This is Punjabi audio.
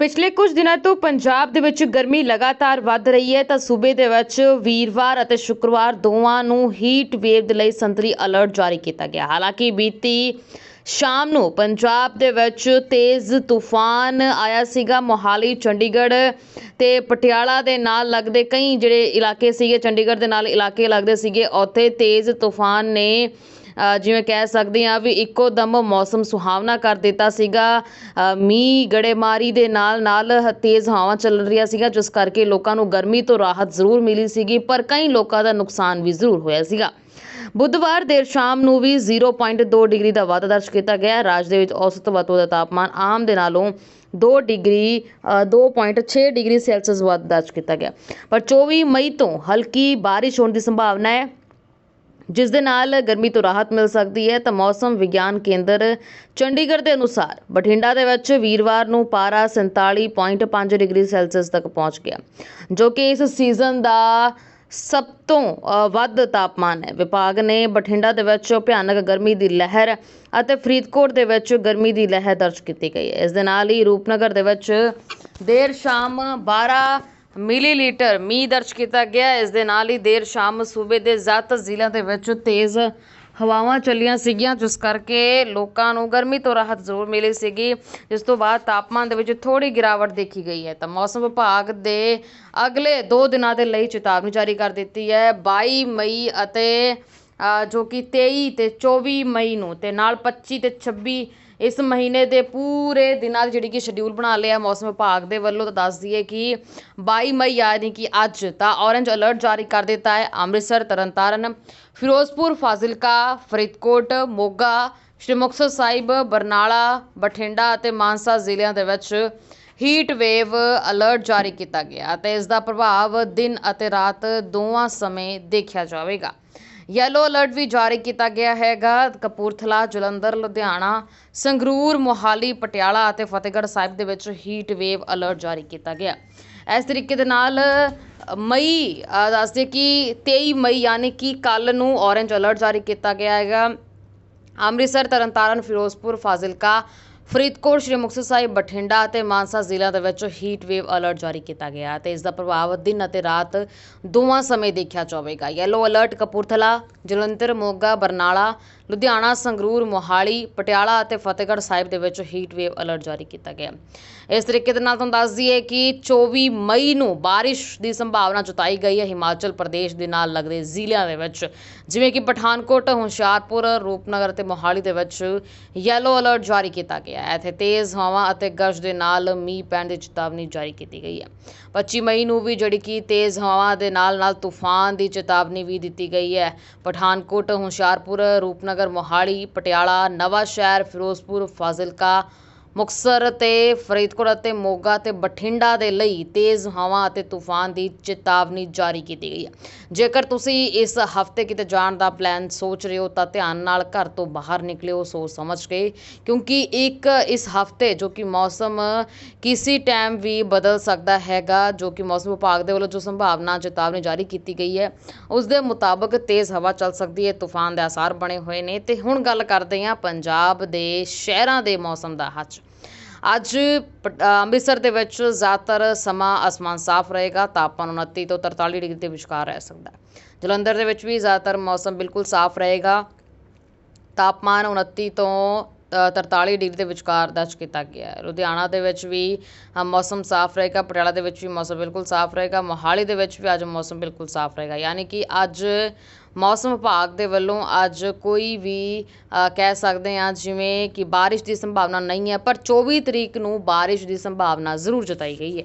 ਪਿਛਲੇ ਕੁਝ ਦਿਨਾਂ ਤੋਂ ਪੰਜਾਬ ਦੇ ਵਿੱਚ ਗਰਮੀ ਲਗਾਤਾਰ ਵੱਧ ਰਹੀ ਹੈ, ਤਾਂ ਸੂਬੇ ਦੇ ਵਿੱਚ ਵੀਰਵਾਰ ਅਤੇ ਸ਼ੁੱਕਰਵਾਰ ਦੋਵਾਂ ਨੂੰ ਹੀਟ ਵੇਵ ਦੇ ਲਈ ਸੰਤਰੀ ਅਲਰਟ ਜਾਰੀ ਕੀਤਾ ਗਿਆ। ਹਾਲਾਂਕਿ ਬੀਤੀ ਸ਼ਾਮ ਨੂੰ ਪੰਜਾਬ ਦੇ ਵਿੱਚ ਤੇਜ਼ ਤੂਫਾਨ ਆਇਆ ਸੀਗਾ। ਮੋਹਾਲੀ, ਚੰਡੀਗੜ੍ਹ ਤੇ ਪਟਿਆਲਾ ਦੇ ਨਾਲ ਲੱਗਦੇ ਕਈ ਜਿਹੜੇ ਇਲਾਕੇ ਸੀਗੇ, ਚੰਡੀਗੜ੍ਹ ਦੇ ਨਾਲ ਇਲਾਕੇ ਲੱਗਦੇ ਸੀਗੇ, ਉੱਥੇ ਤੇਜ਼ ਤੂਫਾਨ ਨੇ ਜਿਵੇਂ ਕਹਿ ਸਕਦੇ ਹਾਂ ਵੀ ਇੱਕੋ ਦਮ ਮੌਸਮ ਸੁਹਾਵਣਾ ਕਰ ਦਿੱਤਾ ਸੀਗਾ। ਮੀਂਹ ਗੜੇਮਾਰੀ ਦੇ ਨਾਲ ਨਾਲ ਤੇਜ਼ ਹਵਾਵਾਂ ਚੱਲ ਰਹੀਆਂ ਸੀਗਾ ਜਿਸ ਕਰਕੇ ਲੋਕਾਂ ਨੂੰ ਗਰਮੀ ਤੋਂ ਰਾਹਤ ਜ਼ਰੂਰ ਮਿਲੀ ਸੀਗੀ ਪਰ ਕਈ ਲੋਕਾਂ ਦਾ ਨੁਕਸਾਨ ਵੀ ਜ਼ਰੂਰ ਹੋਇਆ ਸੀਗਾ। ਬੁੱਧਵਾਰ ਦੇਰ ਸ਼ਾਮ ਨੂੰ ਵੀ 0.2 ਡਿਗਰੀ ਦਾ ਵਾਧਾ ਦਰਜ ਕੀਤਾ ਗਿਆ। ਰਾਜ ਦੇ ਵਿੱਚ ਔਸਤ ਵਤੋ ਦਾ ਤਾਪਮਾਨ ਆਮ ਦੇ ਨਾਲੋਂ 2 ਡਿਗਰੀ ਅ, 2.6 ਡਿਗਰੀ ਸੈਲਸੀਅਸ ਵੱਧ ਦਰਜ ਕੀਤਾ ਗਿਆ। ਪਰ 24 ਮਈ ਤੋਂ ਹਲਕੀ ਬਾਰਿਸ਼ ਹੋਣ ਦੀ ਸੰਭਾਵਨਾ ਹੈ। ਜਿਸ ਦੇ ਨਾਲ ਗਰਮੀ ਤੋਂ ਰਾਹਤ ਮਿਲ ਸਕਦੀ ਹੈ, ਤਾਂ ਮੌਸਮ ਵਿਗਿਆਨ ਕੇਂਦਰ ਚੰਡੀਗੜ੍ਹ ਦੇ ਅਨੁਸਾਰ ਬਠਿੰਡਾ ਦੇ ਵਿੱਚ ਵੀਰਵਾਰ ਨੂੰ ਪਾਰਾ 47.5 ਡਿਗਰੀ ਸੈਲਸੀਅਸ ਤੱਕ ਪਹੁੰਚ ਗਿਆ, ਜੋ ਕਿ ਇਸ ਸੀਜ਼ਨ ਦਾ ਸਭ ਤੋਂ ਵੱਧ ਤਾਪਮਾਨ ਹੈ। ਵਿਭਾਗ ਨੇ ਬਠਿੰਡਾ ਦੇ ਵਿੱਚ ਭਿਆਨਕ ਗਰਮੀ ਦੀ ਲਹਿਰ ਅਤੇ ਫਰੀਦਕੋਟ ਦੇ ਵਿੱਚ ਗਰਮੀ ਦੀ ਲਹਿਰ ਦਰਜ ਕੀਤੀ ਗਈ ਹੈ। ਇਸ ਦੇ ਨਾਲ ਹੀ ਰੂਪਨਗਰ ਦੇ ਵਿੱਚ ਦੇਰ ਸ਼ਾਮ 12 ਮਿਲੀਲੀਟਰ ਮੀਂਹ ਦਰਜ ਕੀਤਾ ਗਿਆ। ਇਸ ਦੇ ਨਾਲ ਹੀ ਦੇਰ ਸ਼ਾਮ ਸੂਬੇ ਦੇ ਜ਼ਿਆਦਾਤਰ ਜ਼ਿਲ੍ਹਿਆਂ ਦੇ ਵਿੱਚ ਤੇਜ਼ ਹਵਾਵਾਂ ਚੱਲੀਆਂ ਸੀਗੀਆਂ, ਜਿਸ ਕਰਕੇ ਲੋਕਾਂ ਨੂੰ ਗਰਮੀ ਤੋਂ ਰਾਹਤ ਜ਼ਰੂਰ ਮਿਲੀ ਸੀਗੀ। ਜਿਸ ਤੋਂ ਬਾਅਦ ਤਾਪਮਾਨ ਦੇ ਵਿੱਚ ਥੋੜੀ ਗਿਰਾਵਟ ਦੇਖੀ ਗਈ ਹੈ। ਤਾਂ ਮੌਸਮ ਵਿਭਾਗ ਦੇ ਅਗਲੇ 2 ਦਿਨਾਂ ਦੇ ਲਈ ਚੇਤਾਵਨੀ ਜਾਰੀ ਕਰ ਦਿੱਤੀ ਹੈ। 22 ਮਈ ਅਤੇ ਜੋ ਕਿ 23 ਤੇ 24 ਮਈ ਨੂੰ ਤੇ ਨਾਲ 25 ਤੇ 26 ਇਸ ਮਹੀਨੇ ਦੇ ਪੂਰੇ ਦਿਨਾਂ ਦੀ ਜਿਹੜੀ ਕਿ ਸ਼ਡਿਊਲ ਬਣਾ ਲਿਆ ਮੌਸਮ ਵਿਭਾਗ ਦੇ ਵੱਲੋਂ ਤਾਂ ਦੱਸ ਦਈਏ ਕਿ 22 ਮਈ ਯਾਨੀ ਕਿ ਅੱਜ ਤਾਂ ਔਰੇਂਜ ਅਲਰਟ ਜਾਰੀ ਕਰ ਦਿੱਤਾ ਹੈ। ਅੰਮ੍ਰਿਤਸਰ, ਤਰਨਤਾਰਨ, ਫਿਰੋਜ਼ਪੁਰ, ਫਾਜ਼ਿਲਕਾ, ਫਰੀਦਕੋਟ, ਮੋਗਾ, ਸ਼੍ਰੀ ਮੁਕਤਸਰ ਸਾਹਿਬ, ਬਰਨਾਲਾ, ਬਠਿੰਡਾ ਅਤੇ ਮਾਨਸਾ ਜ਼ਿਲ੍ਹਿਆਂ ਦੇ ਵਿੱਚ ਹੀਟ ਵੇਵ ਅਲਰਟ ਜਾਰੀ ਕੀਤਾ ਗਿਆ ਅਤੇ ਇਸ ਦਾ ਪ੍ਰਭਾਵ ਦਿਨ ਅਤੇ ਰਾਤ ਦੋਵਾਂ ਸਮੇਂ ਦੇਖਿਆ ਜਾਵੇਗਾ। ਯੈਲੋ ਅਲਰਟ ਵੀ ਜਾਰੀ ਕੀਤਾ ਗਿਆ ਹੈਗਾ। ਕਪੂਰਥਲਾ, ਜਲੰਧਰ, ਲੁਧਿਆਣਾ, ਸੰਗਰੂਰ, ਮੋਹਾਲੀ, ਪਟਿਆਲਾ ਅਤੇ ਫਤਿਹਗੜ੍ਹ ਸਾਹਿਬ ਦੇ ਵਿੱਚ ਹੀਟ ਵੇਵ ਅਲਰਟ ਜਾਰੀ ਕੀਤਾ ਗਿਆ। ਇਸ ਤਰੀਕੇ ਦੇ ਨਾਲ, ਮਈ ਦੱਸਦੇ ਕਿ 23 ਮਈ ਯਾਨੀ ਕਿ ਕੱਲ ਨੂੰ ਔਰੇਂਜ ਅਲਰਟ ਜਾਰੀ ਕੀਤਾ ਗਿਆ ਹੈਗਾ। ਅੰਮ੍ਰਿਤਸਰ, ਤਰਨਤਾਰਨ, ਫਿਰੋਜ਼ਪੁਰ, ਫਾਜ਼ਿਲਕਾ ਫਰੀਦਕੋਟ ਸ਼੍ਰੀ ਮੁਕਤਸਰ ਸਾਹਿਬ ਬਠਿੰਡਾ ਅਤੇ ਮਾਨਸਾ ਜ਼ਿਲ੍ਹਿਆਂ ਦੇ ਵਿੱਚ ਹੀਟ ਵੇਵ ਅਲਰਟ ਜਾਰੀ ਕੀਤਾ ਗਿਆ ਤੇ ਇਸ ਦਾ ਪ੍ਰਭਾਵ ਦਿਨ ਅਤੇ ਰਾਤ ਦੋਵਾਂ ਸਮੇਂ ਦੇਖਿਆ ਜਾਵੇਗਾ। ਯੈਲੋ ਅਲਰਟ ਕਪੂਰਥਲਾ, ਜਲੰਧਰ, ਮੋਗਾ, ਬਰਨਾਲਾ, ਲੁਧਿਆਣਾ, ਸੰਗਰੂਰ, ਮੋਹਾਲੀ, ਪਟਿਆਲਾ ਅਤੇ ਫਤਿਹਗੜ੍ਹ ਸਾਹਿਬ ਦੇ ਵਿੱਚ ਹੀਟ ਵੇਵ ਅਲਰਟ ਜਾਰੀ ਕੀਤਾ ਗਿਆ। ਇਸ ਤਰੀਕੇ ਦੇ ਨਾਲ ਤੁਹਾਨੂੰ ਦੱਸ ਦਈਏ ਕਿ 24 ਮਈ ਨੂੰ ਬਾਰਿਸ਼ ਦੀ ਸੰਭਾਵਨਾ ਜਤਾਈ ਗਈ ਹੈ। ਹਿਮਾਚਲ ਪ੍ਰਦੇਸ਼ ਦੇ ਨਾਲ ਲੱਗਦੇ ਜ਼ਿਲ੍ਹਿਆਂ ਦੇ ਵਿੱਚ, ਜਿਵੇਂ ਕਿ ਪਠਾਨਕੋਟ, ਹੁਸ਼ਿਆਰਪੁਰ, ਰੂਪਨਗਰ ਅਤੇ ਮੋਹਾਲੀ ਦੇ ਵਿੱਚ ਯੈਲੋ ਅਲਰਟ ਜਾਰੀ ਕੀਤਾ ਗਿਆ। ਹੈ। ਇੱਥੇ ਤੇਜ਼ ਹਵਾਵਾਂ ਅਤੇ ਗਰਜ ਦੇ ਨਾਲ ਮੀਂਹ ਪੈਣ ਦੀ ਚੇਤਾਵਨੀ ਜਾਰੀ ਕੀਤੀ ਗਈ ਹੈ। 25 ਮਈ ਨੂੰ ਵੀ ਜਿਹੜੀ ਕਿ ਤੇਜ਼ ਹਵਾਵਾਂ ਦੇ ਨਾਲ ਨਾਲ ਤੂਫਾਨ ਦੀ ਚੇਤਾਵਨੀ ਵੀ ਦਿੱਤੀ ਗਈ ਹੈ। ਪਠਾਨਕੋਟ, ਹੁਸ਼ਿਆਰਪੁਰ, ਰੂਪਨਗਰ, ਮੋਹਾਲੀ, ਪਟਿਆਲਾ ਨਵਾਂ ਸ਼ਹਿਰ ਫਿਰੋਜ਼ਪੁਰ, ਫਾਜ਼ਿਲਕਾ ਮੁਕਤਸਰ ਅਤੇ ਫਰੀਦਕੋਟ ਅਤੇ ਮੋਗਾ ਤੇ ਬਠਿੰਡਾ ਦੇ ਲਈ ਤੇਜ਼ ਹਵਾ ਅਤੇ ਤੂਫਾਨ ਦੀ ਚੇਤਾਵਨੀ ਜਾਰੀ ਕੀਤੀ ਗਈ ਹੈ। ਜੇਕਰ ਤੁਸੀਂ ਇਸ ਹਫ਼ਤੇ ਕਿਤੇ ਜਾਣ ਦਾ ਪਲਾਨ ਸੋਚ ਰਹੇ ਹੋ, ਤਾਂ ਧਿਆਨ ਨਾਲ ਘਰ ਤੋਂ ਬਾਹਰ ਨਿਕਲਿਓ, ਸੋਚ ਸਮਝ ਕੇ, ਕਿਉਂਕਿ ਇੱਕ ਇਸ ਹਫ਼ਤੇ ਜੋ ਕਿ ਮੌਸਮ ਕਿਸੇ ਟਾਈਮ ਵੀ ਬਦਲ ਸਕਦਾ ਹੈਗਾ, ਜੋ ਕਿ ਮੌਸਮ ਵਿਭਾਗ ਦੇ ਵੱਲੋਂ ਜੋ ਸੰਭਾਵਨਾ, ਚੇਤਾਵਨੀ ਜਾਰੀ ਕੀਤੀ ਗਈ ਹੈ, ਉਸ ਦੇ ਮੁਤਾਬਕ ਤੇਜ਼ ਹਵਾ ਚੱਲ ਸਕਦੀ ਹੈ, ਤੂਫਾਨ ਦੇ ਆਸਾਰ ਬਣੇ ਹੋਏ ਨੇ। ਤੇ ਹੁਣ ਗੱਲ ਕਰਦੇ ਹਾਂ ਪੰਜਾਬ ਦੇ ਸ਼ਹਿਰਾਂ ਦੇ ਮੌਸਮ ਦਾ ਅੱਜ ਅੱਜ ਪ- ਅੰਮ੍ਰਿਤਸਰ ਦੇ ਵਿੱਚ ਜ਼ਿਆਦਾਤਰ ਸਮਾਂ ਅਸਮਾਨ ਸਾਫ਼ ਰਹੇਗਾ ਤਾਪਮਾਨ 29 ਤੋਂ 43 ਡਿਗਰੀ ਦੇ ਵਿਚਕਾਰ ਰਹਿ ਸਕਦਾ ਹੈ। ਜਲੰਧਰ ਦੇ ਵਿੱਚ ਵੀ ਜ਼ਿਆਦਾਤਰ ਮੌਸਮ ਬਿਲਕੁਲ ਸਾਫ਼ ਰਹੇਗਾ। ਤਾਪਮਾਨ 29 ਤੋਂ ਅ, 43 ਡਿਗਰੀ ਦੇ ਵਿਚਕਾਰ ਦਰਜ ਕੀਤਾ ਗਿਆ ਹੈ। ਲੁਧਿਆਣਾ ਦੇ ਵਿੱਚ ਵੀ ਮੌਸਮ ਸਾਫ਼ ਰਹੇਗਾ ਪਟਿਆਲਾ ਦੇ ਵਿੱਚ ਵੀ ਮੌਸਮ ਬਿਲਕੁਲ ਸਾਫ਼ ਰਹੇਗਾ ਮੋਹਾਲੀ ਦੇ ਵਿੱਚ ਵੀ ਅੱਜ ਮੌਸਮ ਬਿਲਕੁਲ ਸਾਫ਼ ਰਹੇਗਾ। ਯਾਨੀ ਕਿ ਅੱਜ ਮੌਸਮ ਵਿਭਾਗ ਦੇ ਵੱਲੋਂ ਅੱਜ ਕੋਈ ਵੀ ਕਹਿ ਸਕਦੇ ਹਾਂ ਜਿਵੇਂ ਕਿ ਬਾਰਿਸ਼ ਦੀ ਸੰਭਾਵਨਾ ਨਹੀਂ ਹੈ, ਪਰ 24 ਤਰੀਕ ਨੂੰ ਬਾਰਿਸ਼ ਦੀ ਸੰਭਾਵਨਾ ਜ਼ਰੂਰ ਜਤਾਈ ਗਈ ਹੈ।